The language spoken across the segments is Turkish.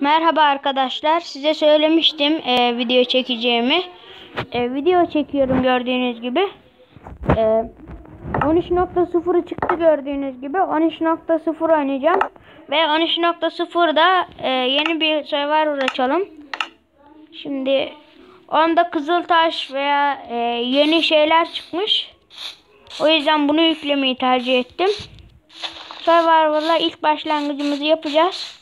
Merhaba arkadaşlar. Size söylemiştim e, video çekeceğimi. E, video çekiyorum gördüğünüz gibi. E, 13.0'ı çıktı gördüğünüz gibi. 13.0 oynayacağım. Ve 13.0'da e, yeni bir server açalım. Şimdi onda Kızıltaş veya e, yeni şeyler çıkmış. O yüzden bunu yüklemeyi tercih ettim. Survivor'la ilk başlangıcımızı yapacağız.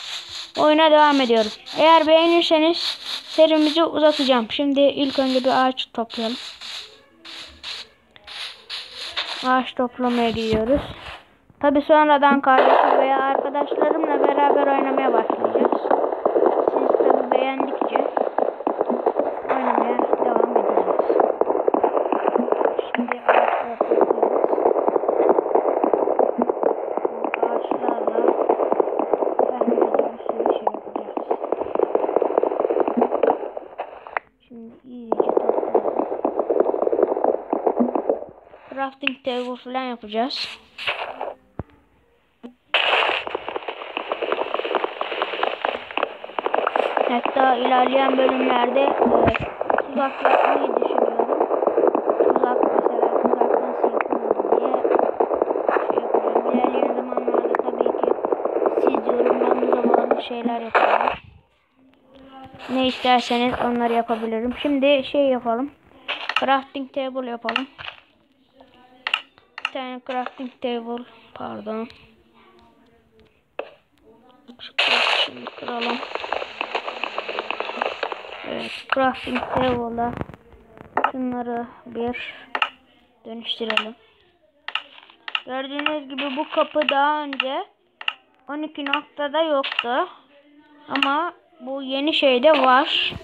Oyuna devam ediyorum. Eğer beğenirseniz serimizi uzatacağım. Şimdi ilk önce bir ağaç toplayalım. Ağaç toplamaya gidiyoruz. Tabi sonradan kardeşim veya arkadaşlarımla beraber oynamaya başlayacağız. Siz tabi beğendikçe oynamaya devam edeceğiz. Şimdi ağaçları topluyoruz. Bu ağaçlarla kendimize bir sürü şey yapacağız. Şimdi iyice toplayalım. Crafting table falan yapacağız. Hatta ilerleyen bölümlerde e, tuzak yapmayı düşünüyorum. Tuzak mesela tuzak nasıl yapılır diye şey yapacağım. İlerleyen zamanlarda tabii ki siz yorumlarınıza bağlı şeyler yapacağım. Ne isterseniz onları yapabilirim. Şimdi şey yapalım. Crafting table yapalım. Bir tane crafting table. Pardon. Şu kıralım. Evet, crafting table'a şunları bir dönüştürelim. Gördüğünüz gibi bu kapı daha önce 12 noktada yoktu. Ama bu yeni şeyde var.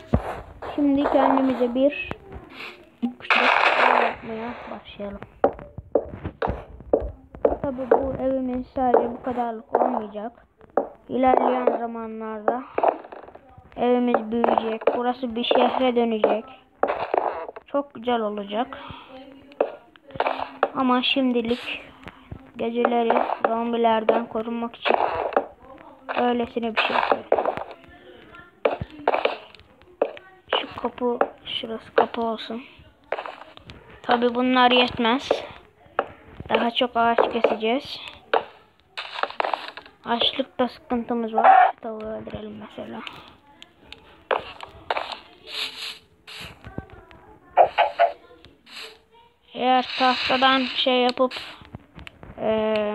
Şimdi kendimize bir küçük ev yapmaya başlayalım. Tabi bu evimiz sadece bu kadarlık olmayacak. İlerleyen zamanlarda evimiz büyüyecek. Burası bir şehre dönecek. Çok güzel olacak. Ama şimdilik geceleri zombilerden korunmak için öylesine bir şey yapıyorum. Şu kapı, şurası kapı olsun. Tabi bunlar yetmez. Daha çok ağaç keseceğiz. Açlıkta sıkıntımız var. Tavuğu öldürelim mesela. Eğer tahtadan şey yapıp ee,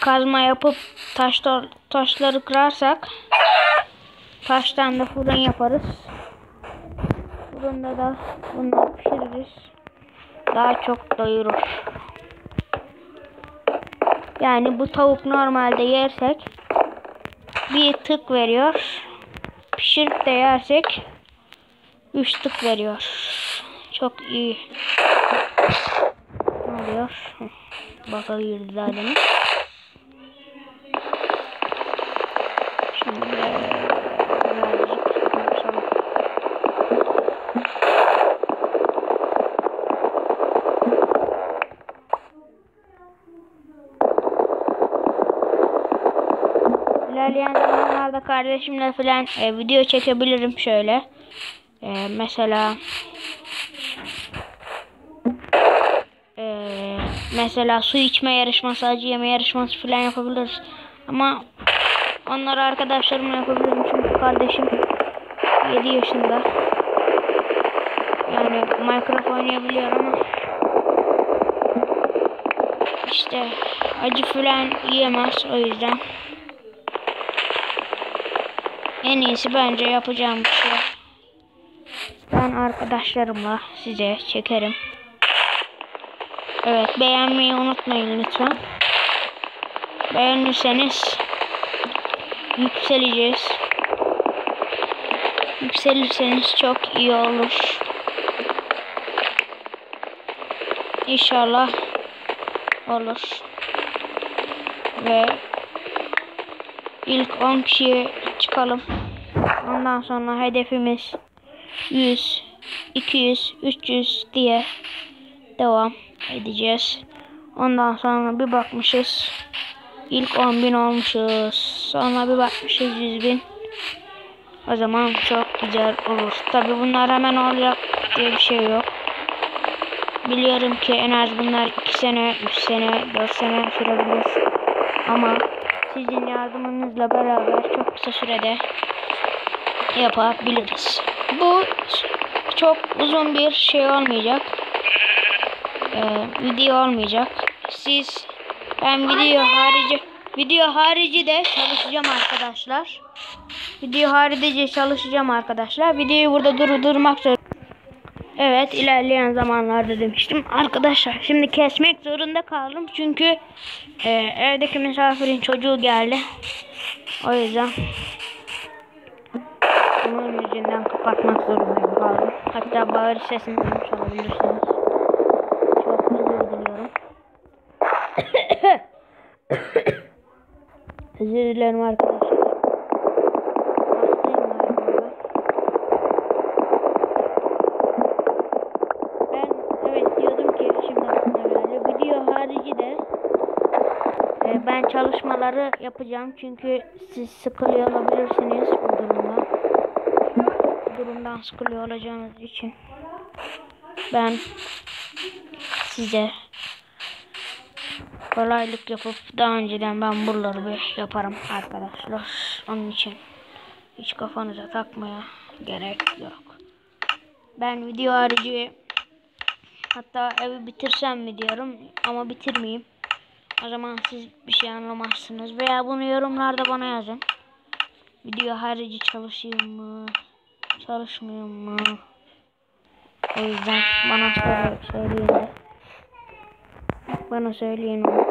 kazma yapıp taşlar, taşları kırarsak taştan da fırın yaparız. Fırında da bunları pişiririz. Daha çok doyurur. Yani bu tavuk normalde yersek bir tık veriyor. Pişirip de yersek 3 tık veriyor. Çok iyi. Ne oluyor? Baka girdi. Şimdi İlerleyen zamanlarda kardeşimle falan e, video çekebilirim şöyle. E, mesela e, mesela su içme yarışması, acı yeme yarışması falan yapabiliriz. Ama onları arkadaşlarımla yapabilirim çünkü kardeşim 7 yaşında. Yani Minecraft oynayabiliyor ama işte acı falan yiyemez o yüzden. En iyisi bence yapacağım bir şey. Ben arkadaşlarımla size çekerim. Evet beğenmeyi unutmayın lütfen. Beğenirseniz yükseleceğiz. Yükselirseniz çok iyi olur. İnşallah olur. Ve ilk 10 kişiye çıkalım. Ondan sonra hedefimiz 100, 200, 300 diye devam edeceğiz. Ondan sonra bir bakmışız İlk 10.000 olmuşuz. Sonra bir bakmışız 100.000. O zaman çok güzel olur. Tabi bunlar hemen olacak diye bir şey yok. Biliyorum ki en az bunlar 2 sene, 3 sene, 4 sene sürebilir. Ama sizin yardımınızla beraber çok kısa sürede yapabiliriz. Bu çok uzun bir şey olmayacak. Ee, video olmayacak. Siz ben video harici video harici de çalışacağım arkadaşlar. Video harici çalışacağım arkadaşlar. Videoyu burada durdurmak zor. Evet ilerleyen zamanlarda demiştim. Arkadaşlar şimdi kesmek zorunda kaldım. Çünkü e, evdeki misafirin çocuğu geldi. O yüzden onun yüzünden kapatmak zorundayım kaldım. Hatta bağır sesini duymuş olabilirsiniz. Çok özür diliyorum. özür dilerim arkadaşlar. Ben çalışmaları yapacağım çünkü siz sıkılıyor olabilirsiniz bu durumda. Bu durumdan sıkılıyor olacağınız için ben size kolaylık yapıp daha önceden ben buraları bir yaparım arkadaşlar. Onun için hiç kafanıza takmaya gerek yok. Ben video harici hatta evi bitirsem mi diyorum ama bitirmeyeyim. O zaman siz bir şey anlamazsınız. Veya bunu yorumlarda bana yazın. Video harici çalışayım mı? Çalışmıyor mu? O yüzden bana söyle, söyleyin. Bana söyleyin onu.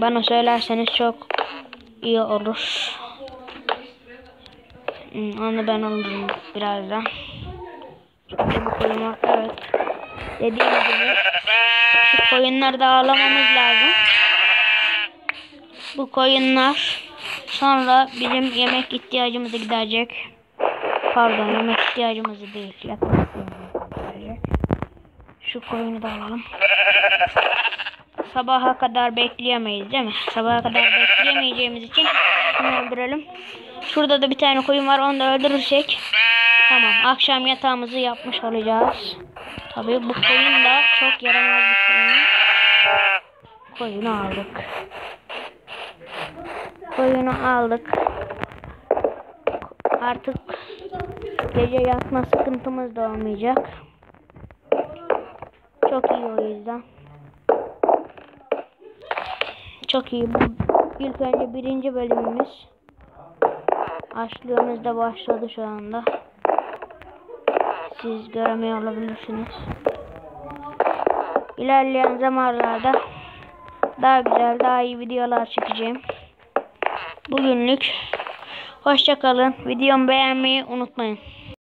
Bana söylerseniz çok iyi olur. Onu ben alırım birazdan. Evet. Dediğim gibi şu koyunları da ağlamamız lazım. Bu koyunlar sonra bizim yemek ihtiyacımızı giderecek. Pardon yemek ihtiyacımızı değil. Giderecek. Şu koyunu da alalım. Sabaha kadar bekleyemeyiz değil mi? Sabaha kadar bekleyemeyeceğimiz için şunu öldürelim. Şurada da bir tane koyun var. Onu da öldürürsek tamam. Akşam yatağımızı yapmış olacağız. Tabii bu koyun da çok yaramaz bir koyun. Koyunu aldık. Koyunu aldık. Artık gece yatma sıkıntımız da olmayacak. Çok iyi o yüzden. Çok iyi. Bu ilk önce birinci bölümümüz. Açlığımız da başladı şu anda. Siz göremiyor olabilirsiniz. İlerleyen zamanlarda daha güzel, daha iyi videolar çekeceğim. Bugünlük hoşça kalın. Videomu beğenmeyi unutmayın.